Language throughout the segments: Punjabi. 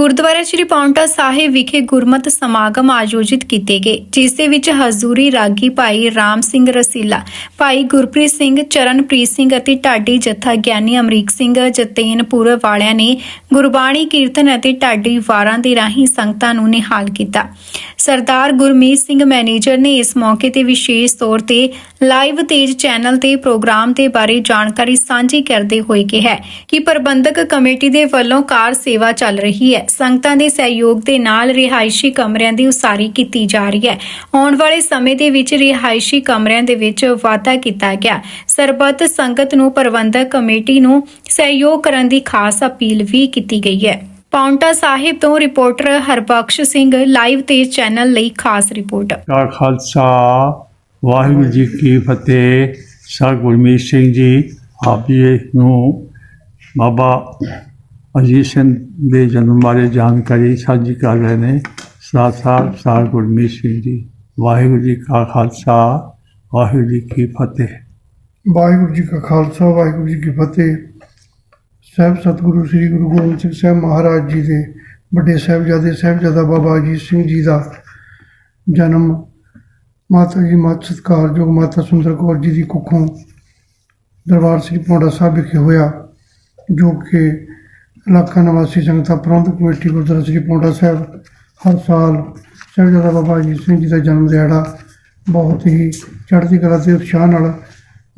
ਗੁਰਦੁਆਰਾ ਸ੍ਰੀ ਪੌਂਟਾ ਸਾਹਿਬ ਵਿਖੇ ਗੁਰਮਤ ਸਮਾਗਮ ਆਯੋਜਿਤ ਕੀਤੇ ਗਏ, ਜਿਸ ਦੇ ਵਿੱਚ ਹਜ਼ੂਰੀ ਰਾਗੀ ਭਾਈ ਰਾਮ ਸਿੰਘ ਰਸੀਲਾ, ਭਾਈ ਗੁਰਪ੍ਰੀਤ ਸਿੰਘ, ਚਰਨਪ੍ਰੀਤ ਸਿੰਘ ਅਤੇ ਢਾਡੀ ਜਥਾ ਗਿਆਨੀ ਅਮਰੀਕ ਸਿੰਘ ਜਤੇਨਪੁਰ ਵਾਲਿਆਂ ਨੇ ਗੁਰਬਾਣੀ ਕੀਰਤਨ ਅਤੇ ਢਾਡੀ ਵਾਰਾਂ ਦੇ ਰਾਹੀਂ ਸੰਗਤਾਂ ਨੂੰ ਨਿਹਾਲ ਕੀਤਾ। ਸਰਦਾਰ ਗੁਰਮੀਤ ਸਿੰਘ ਮੈਨੇਜਰ ਨੇ ਇਸ ਮੌਕੇ ਤੇ ਵਿਸ਼ੇਸ਼ ਤੌਰ ਤੇ ਲਾਈਵ ਤੇਜ ਚੈਨਲ ਤੇ ਪ੍ਰੋਗਰਾਮ ਦੇ ਬਾਰੇ ਜਾਣਕਾਰੀ ਸਾਂਝੀ ਕਰਦੇ ਹੋਏ ਕਿਹਾ ਕਿ ਪ੍ਰਬੰਧਕ ਕਮੇਟੀ ਦੇ ਵੱਲੋਂ ਕਾਰ ਸੇਵਾ ਚੱਲ ਰਹੀ ਹੈ। ਸੰਗਤਾਂ ਦੇ ਸਹਿਯੋਗ ਦੇ ਨਾਲ ਰਿਹਾਇਸ਼ੀ ਕਮਰਿਆਂ ਦੀ ਉਸਾਰੀ ਕੀਤੀ ਜਾ ਰਹੀ ਹੈ। ਆਉਣ ਵਾਲੇ ਸਮੇਂ ਦੇ ਵਿੱਚ ਰਿਹਾਇਸ਼ੀ ਕਮਰਿਆਂ ਦੇ ਵਿੱਚ ਵਾਧਾ ਕੀਤਾ ਗਿਆ। ਸਰਬੱਤ ਸੰਗਤ ਨੂੰ ਪ੍ਰਬੰਧਕ ਕਮੇਟੀ ਨੂੰ ਸਹਿਯੋਗ ਕਰਨ ਦੀ ਖਾਸ ਅਪੀਲ ਵੀ ਕੀਤੀ ਗਈ ਹੈ। ਪੌਂਟਾ ਸਾਹਿਬ ਤੋਂ ਰਿਪੋਰਟਰ ਹਰਬਖਸ਼ ਸਿੰਘ ਲਾਈਵ ਤੇ ਚੈਨਲ ਲਈ ਖਾਸ ਰਿਪੋਰਟ। ਕਾ ਖਾਲਸਾ, ਵਾਹਿਗੁਰੂ ਜੀ ਕੀ ਫਤਿਹ। ਸਰ ਗੁਰਮੀਤ ਸਿੰਘ ਜੀ, ਆਪ ਜੀ ਨੂੰ ਬਾਬਾ ਅਜੀਤ ਸਿੰਘ ਦੇ ਜਨਮ ਬਾਰੇ ਜਾਣਕਾਰੀ ਸਾਂਝੀ ਕਰ ਰਹੇ ਨੇ। ਸਾਥ ਸਾਹਿਬ ਸਰ ਗੁਰਮੀਤ ਸਿੰਘ ਜੀ। ਵਾਹਿਗੁਰੂ ਜੀ ਕਾ ਖਾਲਸਾ, ਵਾਹਿਗੁਰੂ ਜੀ ਕੀ ਫਤਿਹ। ਵਾਹਿਗੁਰੂ ਜੀ ਕਾ ਖਾਲਸਾ, ਵਾਹਿਗੁਰੂ ਜੀ ਕੀ ਫਤਿਹ। ਸਾਹਿਬ ਸਤਿਗੁਰੂ ਸ੍ਰੀ ਗੁਰੂ ਗੋਬਿੰਦ ਸਿੰਘ ਸਾਹਿਬ ਮਹਾਰਾਜ ਜੀ ਦੇ ਵੱਡੇ ਸਾਹਿਬਜ਼ਾਦੇ ਸਾਹਿਬਜ਼ਾਦਾ ਬਾਬਾ ਅਜੀਤ ਸਿੰਘ ਜੀ ਦਾ ਜਨਮ, ਮਾਤਾ ਜੀ ਮਾਤ ਸਤਿਕਾਰਯੋਗ ਮਾਤਾ ਸੁੰਦਰ ਕੌਰ ਜੀ ਦੀ ਕੁੱਖੋਂ ਦਰਬਾਰ ਸ੍ਰੀ ਪੌਂਡਾ ਸਾਹਿਬ ਵਿਖੇ ਹੋਇਆ, ਜੋ ਕਿ ਇਲਾਕਾ ਨਿਵਾਸੀ ਸੰਗਤਾਂ ਪ੍ਰਬੰਧਕ ਕਮੇਟੀ ਗੁਰਦੁਆਰਾ ਸ੍ਰੀ ਪੌਂਡਾ ਸਾਹਿਬ ਹਰ ਸਾਲ ਸਾਹਿਬਜ਼ਾਦਾ ਬਾਬਾ ਅਜੀਤ ਸਿੰਘ ਜੀ ਦਾ ਜਨਮ ਦਿਹਾੜਾ ਬਹੁਤ ਹੀ ਚੜ੍ਹਦੀ ਕਲਾ ਤੇ ਉਤਸ਼ਾਹ ਨਾਲ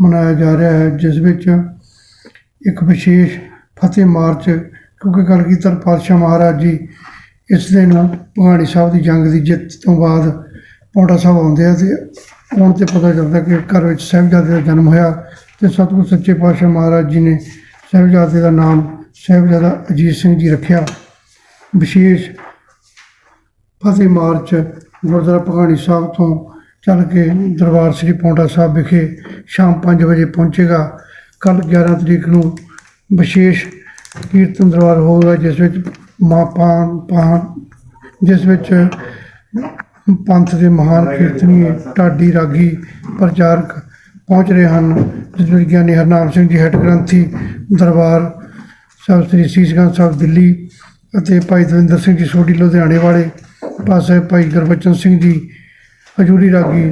ਮਨਾਇਆ ਜਾ ਰਿਹਾ ਹੈ, ਜਿਸ ਵਿੱਚ ਇੱਕ ਵਿਸ਼ੇਸ਼ ਫਤਿਹ ਮਾਰਚ, ਕਿਉਂਕਿ ਗੱਲ ਕੀਤੀ ਪਾਤਸ਼ਾਹ ਮਹਾਰਾਜ ਜੀ ਇਸ ਦਿਨ ਭਗਾਣੀ ਸਾਹਿਬ ਦੀ ਜੰਗ ਦੀ ਜਿੱਤ ਤੋਂ ਬਾਅਦ ਪੌਂਟਾ ਸਾਹਿਬ ਆਉਂਦੇ ਆ ਤੇ ਆਉਣ ਤੇ ਪਤਾ ਚੱਲਦਾ ਕਿ ਘਰ ਵਿੱਚ ਸਾਹਿਬਜ਼ਾਦੇ ਦਾ ਜਨਮ ਹੋਇਆ ਤੇ ਸਤਿਗੁਰ ਸੱਚੇ ਪਾਤਸ਼ਾਹ ਮਹਾਰਾਜ ਜੀ ਨੇ ਸਾਹਿਬਜ਼ਾਦੇ ਦਾ ਨਾਮ ਸਾਹਿਬਜ਼ਾਦਾ ਅਜੀਤ ਸਿੰਘ ਜੀ ਰੱਖਿਆ, ਵਿਸ਼ੇਸ਼ ਫਤਿਹ ਮਾਰਚ ਗੁਰਦੁਆਰਾ ਭਗਾਣੀ ਸਾਹਿਬ ਤੋਂ ਚੱਲ ਕੇ ਦਰਬਾਰ ਸ੍ਰੀ ਪੌਂਟਾ ਸਾਹਿਬ ਵਿਖੇ ਸ਼ਾਮ 5 ਵਜੇ ਪਹੁੰਚੇਗਾ। ਕੱਲ 11 ਤਰੀਕ ਨੂੰ ਵਿਸ਼ੇਸ਼ ਕੀਰਤਨ ਦਰਬਾਰ ਹੋਵੇਗਾ ਜਿਸ ਵਿੱਚ ਮਾਂ ਪਾਨ ਪਾਨ, ਜਿਸ ਵਿੱਚ ਪੰਥ ਦੇ ਮਹਾਨ ਕੀਰਤਨੀ ਢਾਡੀ ਰਾਗੀ ਪ੍ਰਚਾਰਕ ਪਹੁੰਚ ਰਹੇ ਹਨ, ਜਿਸ ਵਿੱਚ ਗਿਆਨੀ ਹਰਨਾਮ ਸਿੰਘ ਜੀ, ਹੈੱਡ ਗ੍ਰੰਥੀ, ਦਰਬਾਰ ਸਾਹਿਬ ਸ੍ਰੀ ਸੀਸਗੰਜ ਸਾਹਿਬ ਦਿੱਲੀ ਅਤੇ ਭਾਈ ਦਵਿੰਦਰ ਸਿੰਘ ਜੀ ਸੋਢੀ ਲੁਧਿਆਣੇ ਵਾਲੇ ਪਾਸੇ ਭਾਈ ਗੁਰਬਚਨ ਸਿੰਘ ਜੀ, ਹਜੂਰੀ ਰਾਗੀ,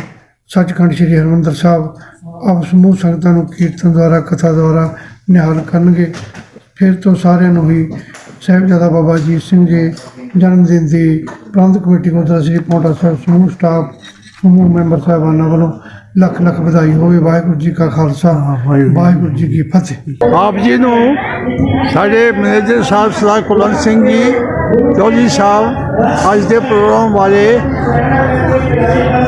ਸੱਚਖੰਡ ਸ੍ਰੀ ਹਰਿਮੰਦਰ ਸਾਹਿਬ, ਆਪ ਸਮੂਹ ਸੰਗਤਾਂ ਨੂੰ ਕੀਰਤਨ ਦੁਆਰਾ, ਕਥਾ ਦੁਆਰਾ ਨਿਹਾਲ ਕਰਨਗੇ। ਫਿਰ ਤੋਂ ਸਾਰਿਆਂ ਨੂੰ ਹੀ ਸਾਹਿਬਜ਼ਾਦਾ ਬਾਬਾ ਅਜੀਤ ਸਿੰਘ ਜੀ ਜਨਮ ਦਿਨ ਦੀ ਪ੍ਰਬੰਧ ਕਮੇਟੀ ਗੁਰਦੁਆਰਾ ਸ੍ਰੀ ਪੌਂਟਾ ਸਾਹਿਬ ਸਮੂਹ ਸਟਾਫ ਸਮੂਹ ਮੈਂਬਰ ਸਾਹਿਬਾਨਾਂ ਵੱਲੋਂ ਲੱਖ ਲੱਖ ਵਧਾਈ ਹੋਵੇ ਵਾਹਿਗੁਰੂ ਜੀ ਕਾ ਖਾਲਸਾ ਵਾਹਿਗੁਰੂ। ਵਾਹਿਗੁਰੂ ਜੀ ਕੀ ਫਤਿਹ। ਆਪ ਜੀ ਨੂੰ ਸਾਡੇ ਮੈਨੇਜਰ ਸਾਹਿਬ ਸਰਦਾਰ ਕੁਲਵੰਤ ਸਿੰਘ ਜੀ ਚੌਧਰੀ ਸਾਹਿਬ ਅੱਜ ਦੇ ਪ੍ਰੋਗਰਾਮ ਬਾਰੇ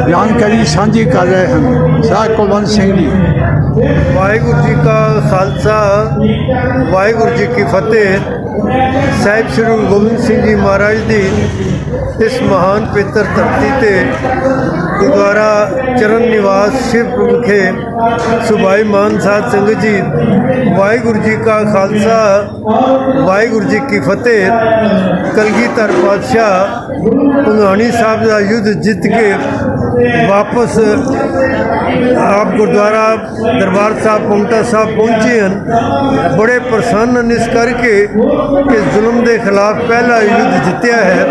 ਜਾਣਕਾਰੀ ਸਾਂਝੀ ਕਰ ਰਹੇ ਹਨ। ਸਰਦਾਰ ਕੁਲਵੰਤ ਸਿੰਘ ਜੀ। ਵਾਹਿਗੁਰੂ ਜੀ ਕਾ ਖਾਲਸਾ ਵਾਹਿਗੁਰੂ ਜੀ ਕੀ ਫਤਿਹ। ਸਾਹਿਬ ਸ੍ਰੀ ਗੁਰੂ ਗੋਬਿੰਦ ਸਿੰਘ ਜੀ ਮਹਾਰਾਜ ਦੀ ਇਸ ਮਹਾਨ ਪਵਿੱਤਰ ਧਰਤੀ ਤੇ ਗੁਰਦੁਆਰਾ ਚਰਨ ਨਿਵਾਸ ਸ਼ਿਵਪੁਰ ਵਿਖੇ ਸੁਭਾਈ ਮਾਨ ਸਾਧ ਸੰਗਤ ਜੀ, ਵਾਹਿਗੁਰੂ ਜੀ ਕਾ ਖਾਲਸਾ, ਵਾਹਿਗੁਰੂ ਜੀ ਕੀ ਫਤਿਹ। ਕਲਗੀਧਰ ਪਾਤਸ਼ਾਹ ਪੁੰਗਾਣੀ ਸਾਹਿਬ ਦਾ ਯੁੱਧ ਜਿੱਤ ਕੇ ਵਾਪਸ ਆਪ ਗੁਰਦੁਆਰਾ ਦਰਬਾਰ ਸਾਹਿਬ ਪੌਂਟਾ ਸਾਹਿਬ ਪਹੁੰਚੇ ਹਨ। ਬੜੇ ਪ੍ਰਸੰਨ ਹਨ ਇਸ ਕਰਕੇ ਕਿ ਜ਼ੁਲਮ ਦੇ ਖਿਲਾਫ ਪਹਿਲਾ ਯੁੱਧ ਜਿੱਤਿਆ ਹੈ।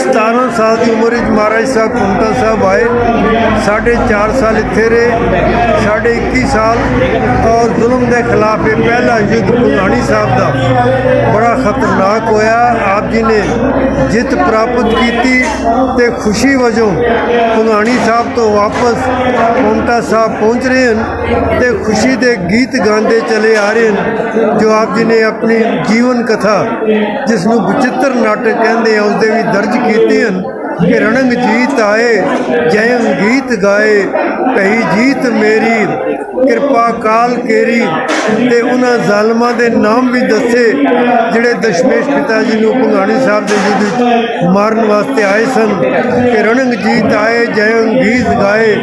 17 ਸਾਲ ਦੀ ਉਮਰ ਵਿੱਚ ਮਹਾਰਾਜ ਸਾਹਿਬ ਪੌਂਟਾ ਸਾਹਿਬ ਆਏ। ਸਾਢੇ 4 ਸਾਲ ਇੱਥੇ ਰਹੇ। ਸਾਢੇ 21 ਸਾਲ ਔਰ ਜ਼ੁਲਮ ਦੇ ਖਿਲਾਫ ਇਹ ਪਹਿਲਾ ਯੁੱਧ ਪੁੰਗਾਣੀ ਸਾਹਿਬ ਦਾ ਬੜਾ ਖਤਰਨਾਕ ਹੋਇਆ। ਆਪ ਜੀ ਨੇ ਜਿੱਤ ਪ੍ਰਾਪਤ ਕੀਤੀ ਤੇ ਖੁਸ਼ੀ ਵਜੋਂ ਪੁੰਗਾਣੀ ਸਾਹਿਬ ਤੋਂ ਵਾਪਸ ਪੌਂਟਾ ਸਾਹਿਬ ਪਹੁੰਚ ਰਹੇ ਹਨ ਤੇ ਖੁਸ਼ੀ ਦੇ ਗੀਤ ਗਾਉਂਦੇ ਚਲੇ ਆ ਰਹੇ ਹਨ, ਜੋ ਆਪ ਜੀ ਨੇ ਆਪਣੀ ਜੀਵਨ ਕਥਾ ਜਿਸ ਨੂੰ ਬਚਿੱਤਰ ਨਾਟਕ ਕਹਿੰਦੇ ਆ ਉਸ ਦੇ ਵੀ ਦਰਜ ਕੀਤੇ ਹਨ ਕਿ ਰਣੰਗ ਜੀਤ ਆਏ ਜੈ ਗੀਤ ਗਾਏ ਕਹੀ ਜੀਤ ਮੇਰੀ, ਕਿਰਪਾ ਕਾਲ ਕੇਰੀ, ਤੇ ਉਹਨਾਂ ਜ਼ਾਲਮਾਂ ਦੇ ਨਾਮ ਵੀ ਦੱਸੇ, ਜਿਹੜੇ ਦਸ਼ਮੇਸ਼ ਪਿਤਾ ਜੀ ਨੂੰ ਭੰਗਾਣੀ ਸਾਹਿਬ ਦੇ ਯੁੱਧ ਵਿੱਚ ਮਾਰਨ ਵਾਸਤੇ ਆਏ ਸਨ। ਕਿ ਰਣੰਗ ਜੀਤ ਆਏ ਜੈਨ ਗੀਤ ਗਾਏ।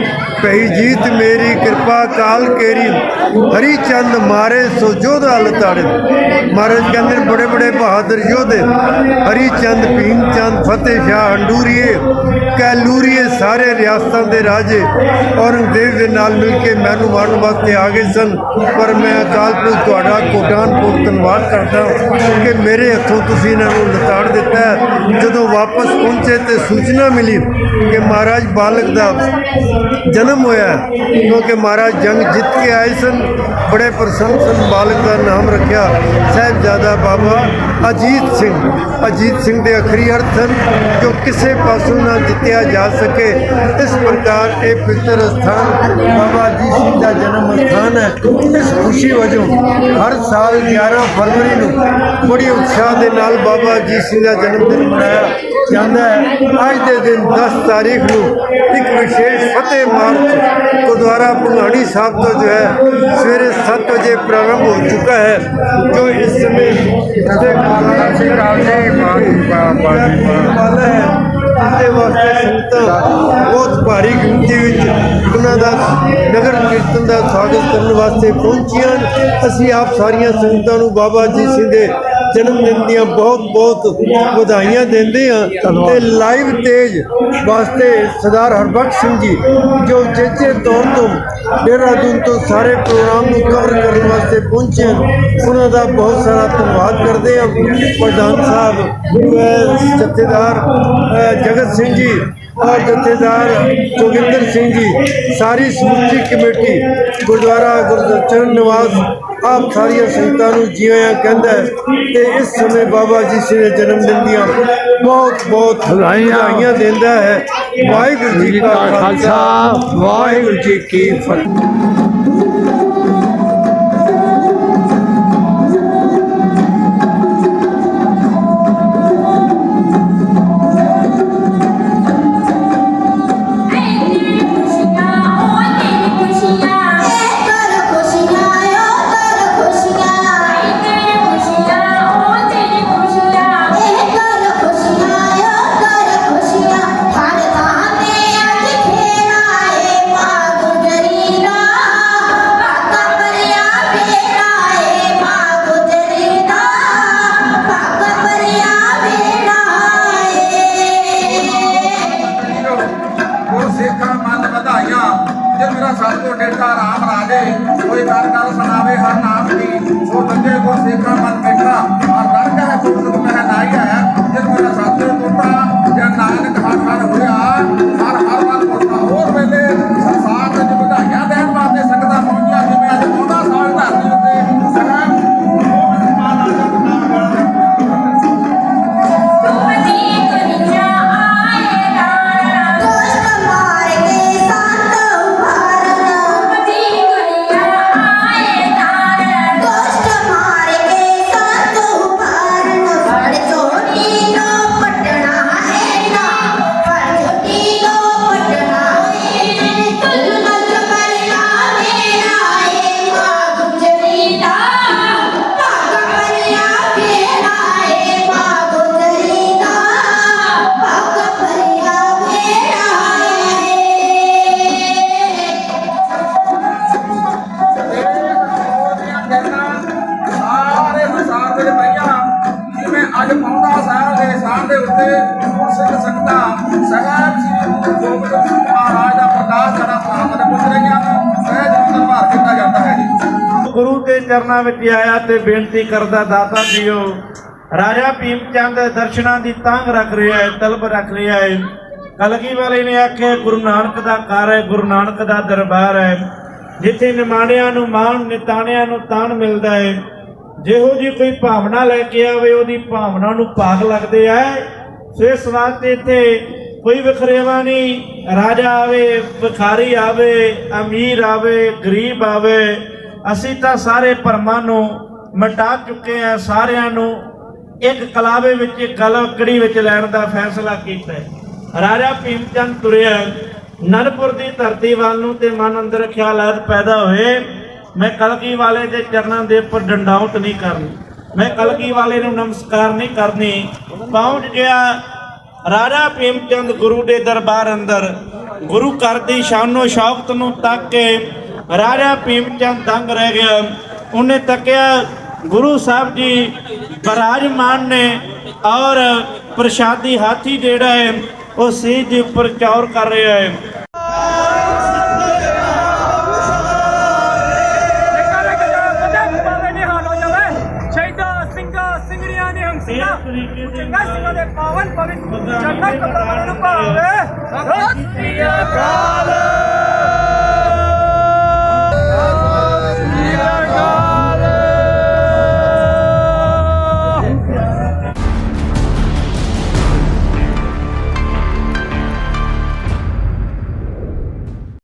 ਕਹੀ ਜੀਤ ਮੇਰੀ, ਕਿਰਪਾ ਕਾਲ ਕੇਰੀ, ਹਰੀ ਚੰਦ ਮਾਰੇ, ਸੋ ਜੋਧਾ ਲਤਾੜੇ ਮਹਾਰਾਜ ਕਹਿੰਦੇ ਨੇ, ਬੜੇ ਬੜੇ ਬਹਾਦਰ ਯੋਧੇ, ਹਰੀ ਚੰਦ, ਭੀਮ ਚੰਦ, ਫਤਿਹ ਸ਼ਾਹ, ਹੰਡੂਰੀਏ, ਕੈਲੂਰੀਏ, ਸਾਰੇ ਰਿਆਸਤਾਂ ਦੇ ਰਾਜੇ ਔਰ ਔਰੰਗਜ਼ੇਬ ਦੇ ਨਾਲ ਮਿਲ ਕੇ ਮੈਨੂੰ ਮਾਰਨ ਵਾਸਤੇ ਆ ਗਏ ਸਨ। ਪਰ ਮੈਂ ਅਕਾਲ ਪੁਰਖ ਤੁਹਾਡਾ ਕੋਟਾਨ ਧੰਨਵਾਦ ਕਰਦਾ ਕਿ ਮੇਰੇ ਹੱਥੋਂ ਤੁਸੀਂ ਇਹਨਾਂ ਨੂੰ ਲਤਾੜ ਦਿੱਤਾ ਜਦੋਂ ਵਾਪਸ ਪਹੁੰਚੇ ਤੇ ਸੂਚਨਾ ਮਿਲੀ ਕਿ ਮਹਾਰਾਜ ਬਾਲਕ ਦਾ ਜਨਮ ਹੋਇਆ ਕਿਉਂਕਿ ਮਹਾਰਾਜ ਜੰਗ ਜਿੱਤ ਕੇ ਆਏ ਸਨ, ਬੜੇ ਪ੍ਰਸੰਨ ਸਨ, ਬਾਲਕ ਦਾ ਨਾਮ ਰੱਖਿਆ ਸਾਹਿਬਜ਼ਾਦਾ ਬਾਬਾ ਅਜੀਤ ਸਿੰਘ। ਅਜੀਤ ਸਿੰਘ ਦੇ ਅਖਰੀ ਅਰਥ ਹਨ, ਜੋ ਕਿਸੇ ਪਾਸੋਂ ਨਾ ਜਿੱਤਿਆ ਜਾ ਸਕੇ। ਇਸ ਪ੍ਰਕਾਰ ਇਹ ਪਵਿੱਤਰ ਸਥਾਨ ਬਾਬਾ ਅਜੀਤ ਸਿੰਘ ਦਾ ਜਨਮ ਅਸਥਾਨ ਹੈ। ਇਸ ਖੁਸ਼ੀ ਵਜੋਂ ਹਰ ਸਾਲ 11 ਫਰਵਰੀ ਨੂੰ ਬੜੀ ਉਤਸ਼ਾਹ ਦੇ ਨਾਲ ਬਾਬਾ ਅਜੀਤ ਸਿੰਘ ਦਾ ਜਨਮ ਦਿਨ ਮਨਾਇਆ ਜਾਂਦਾ ਹੈ। ਅੱਜ ਦੇ ਦਿਨ 10 ਤਾਰੀਖ ਨੂੰ ਇੱਕ ਵਿਸ਼ੇਸ਼ ਫਤਿਹ ਮਾਰਚ ਗੁਰਦੁਆਰਾ ਭੰਗਾਣੀ ਸਾਹਿਬ ਤੋਂ ਜੋ ਹੈ ਸਵੇਰੇ 7 ਵਜੇ ਪ੍ਰਾਰੰਭ ਹੋ ਚੁੱਕਾ ਹੈ, ਜੋ ਇਸ ਸਮੇਂ ਤੇ ਗੁਰਦੁਆਰਾ ਸਿੰਘ ਰਾਜ ਦੇ ਵਾਲਾ ਹੈ। ਉਹਦੇ ਵਾਸਤੇ ਸੰਗਤਾਂ ਦਾ ਨਗਰ ਕੀਰਤਨ ਦਾ ਸਵਾਗਤ ਕਰਨ ਵਾਸਤੇ ਪਹੁੰਚੀਆਂ। ਅਸੀਂ ਆਪ ਸਾਰੀਆਂ ਸੰਗਤਾਂ ਨੂੰ ਬਾਬਾ ਜੀ ਸਿੰਘ ਦੇ ਜਨਮ ਦਿਨ ਦੀਆਂ ਬਹੁਤ ਬਹੁਤ ਵਧਾਈਆਂ ਦਿੰਦੇ ਹਾਂ ਤੇ ਲਾਈਵ ਤੇਜ ਵਾਸਤੇ ਸਰਦਾਰ ਹਰਬਖਸ਼ ਸਿੰਘ ਜੀ ਜੋ ਚੇਚੇ ਤੌਰ ਤੋਂ ਦੇਹਰਾਦੂਨ ਤੋਂ ਸਾਰੇ ਪ੍ਰੋਗਰਾਮ ਨੂੰ ਕਵਰ ਕਰਨ ਵਾਸਤੇ ਪਹੁੰਚੇ ਹਨ ਉਹਨਾਂ ਦਾ ਬਹੁਤ ਸਾਰਾ ਧੰਨਵਾਦ ਕਰਦੇ ਹਾਂ ਪ੍ਰਧਾਨ ਸਾਹਿਬ ਜਥੇਦਾਰ ਜਗਤ ਸਿੰਘ ਜੀ ਔਰ ਜਥੇਦਾਰ ਜੋਗਿੰਦਰ ਸਿੰਘ ਜੀ ਸਾਰੀ ਸਮੁੱਚੀ ਕਮੇਟੀ ਗੁਰਦੁਆਰਾ ਗੁਰਦਚਰਨ ਨਿਵਾਸ ਆਪ ਸਾਰੀਆਂ ਸੰਗਤਾਂ ਨੂੰ ਜੀਵਿਆਂ ਕਹਿੰਦਾ ਹੈ ਤੇ ਇਸ ਸਮੇਂ ਬਾਬਾ ਜੀ ਦੇ ਜਨਮ ਦਿਨ ਦੀਆਂ ਬਹੁਤ ਬਹੁਤ। ਵਧਾਈਆਂ ਦਿੰਦਾ ਹੈ ਵਾਹਿਗੁਰੂ ਜੀ ਕਾ ਖਾਲਸਾ ਵਾਹਿਗੁਰੂ ਜੀ ਕੀ ਫਤਿਹ ਸਾਹ ਦੇ ਉੱਤੇ ਸੰਗਤਾਂ, ਸਾਹਿਬ ਸ੍ਰੀ ਗੁਰੂ ਗੋਬਿੰਦ ਮਹਾਰਾਜ ਦਾ ਪ੍ਰਕਾਸ਼ ਸਾਡਾ ਪ੍ਰਾਪਤ ਪੁੱਛ ਰਹੀਆਂ ਹਨ ਸਹਿਜ ਅੰਦਰ ਕੀਤਾ ਜਾਂਦਾ ਹੈ ਜੀ। ਗੁਰੂ ਦੇ ਚਰਨਾਂ ਵਿੱਚ ਆਇਆ ਤੇ ਬੇਨਤੀ ਕਰਦਾ ਦਾਤਾ ਜੀਓ, ਰਾਜਾ ਭੀਮ ਚੰਦ ਦਰਸ਼ਨਾਂ ਦੀ ਤਾਂਗ ਰੱਖ ਰਿਹਾ ਹੈ, ਤਲਬ ਰੱਖ ਰਿਹਾ ਹੈ। ਕਲਗੀ ਵਾਲੇ ਨੇ ਆਖਿਆ, ਗੁਰੂ ਨਾਨਕ ਦਾ ਘਰ ਹੈ, ਗੁਰੂ ਨਾਨਕ ਦਾ ਦਰਬਾਰ ਹੈ। ਜਿੱਥੇ ਨਿਮਾਣਿਆਂ ਨੂੰ ਮਾਣ, ਨਿਤਾਣਿਆਂ ਨੂੰ ਤਾਣ ਮਿਲਦਾ ਹੈ। ਜਿਹੋ ਜੀ ਕੋਈ ਭਾਵਨਾ ਲੈ ਕੇ ਆਵੇ, ਉਹਦੀ ਭਾਵਨਾ ਨੂੰ ਭਾਗ ਲੱਗਦੇ ਆ। ਸੋ ਇਸ ਵਾਸਤੇ ਇੱਥੇ ਕੋਈ ਵਖਰੇਵਾ ਨਹੀਂ। ਰਾਜਾ ਆਵੇ ਵਿਖਾਰੀ ਆਵੇ, ਅਮੀਰ ਆਵੇ, ਗਰੀਬ ਆਵੇ, ਅਸੀਂ ਤਾਂ ਸਾਰੇ ਭਰਮਾਂ ਨੂੰ ਮਿਟਾ ਚੁੱਕੇ ਆ ਸਾਰਿਆਂ ਨੂੰ ਇੱਕ ਕਲਾਵੇ ਵਿੱਚ, ਇੱਕ ਗਲਕੜੀ ਵਿੱਚ ਲੈਣ ਦਾ ਫੈਸਲਾ ਕੀਤਾ ਰਾਜਾ ਭੀਮ ਚੰਦ ਤੁਰਿਆ, ਨਰਪੁਰ ਦੀ ਧਰਤੀ ਵੱਲ ਨੂੰ ਤੇ ਮਨ ਅੰਦਰ ਖਿਆਲਾਤ ਪੈਦਾ ਹੋਏ, ਮੈਂ ਕਲਗੀ ਵਾਲੇ ਦੇ ਚਰਨਾਂ ਦੇ ਉੱਪਰ ਡੰਡਾਉਤ ਨਹੀਂ ਕਰਨੀ। ਮੈਂ ਕਲਗੀ ਵਾਲੇ ਨੂੰ ਨਮਸਕਾਰ ਨਹੀਂ ਕਰਨੀ, ਪਹੁੰਚ ਗਿਆ ਰਾਜਾ ਭੀਮ ਚੰਦ ਗੁਰੂ ਦੇ ਦਰਬਾਰ ਅੰਦਰ। ਗੁਰੂ ਘਰ ਦੀ ਸ਼ਾਨੋ ਸ਼ੌਕਤ ਨੂੰ ਤੱਕ ਕੇ ਰਾਜਾ ਭੀਮ ਚੰਦ ਦੰਗ ਰਹਿ ਗਿਆ। ਉਹਨੇ ਤੱਕਿਆ, ਗੁਰੂ ਸਾਹਿਬ ਜੀ, ਬਰਾਜਮਾਨ ਨੇ ਔਰ ਪ੍ਰਸ਼ਾਦੀ ਹਾਥੀ ਜਿਹੜਾ ਹੈ, ਉਹ ਸੀਜ ਉੱਪਰ ਚੌਰ ਕਰ ਰਿਹਾ ਹੈ। ਚੰਗਾ ਸਿੰਘਾਂ ਦੇ ਪਾਵਨ ਪਵਿੱਤਰ ਮੁੱਦਾ ਚਰਨਾਂ ਕਮਲਾਂ ਨੂੰ ਭਾਵੇ। ਸਤਿ ਸ੍ਰੀ ਅਕਾਲ।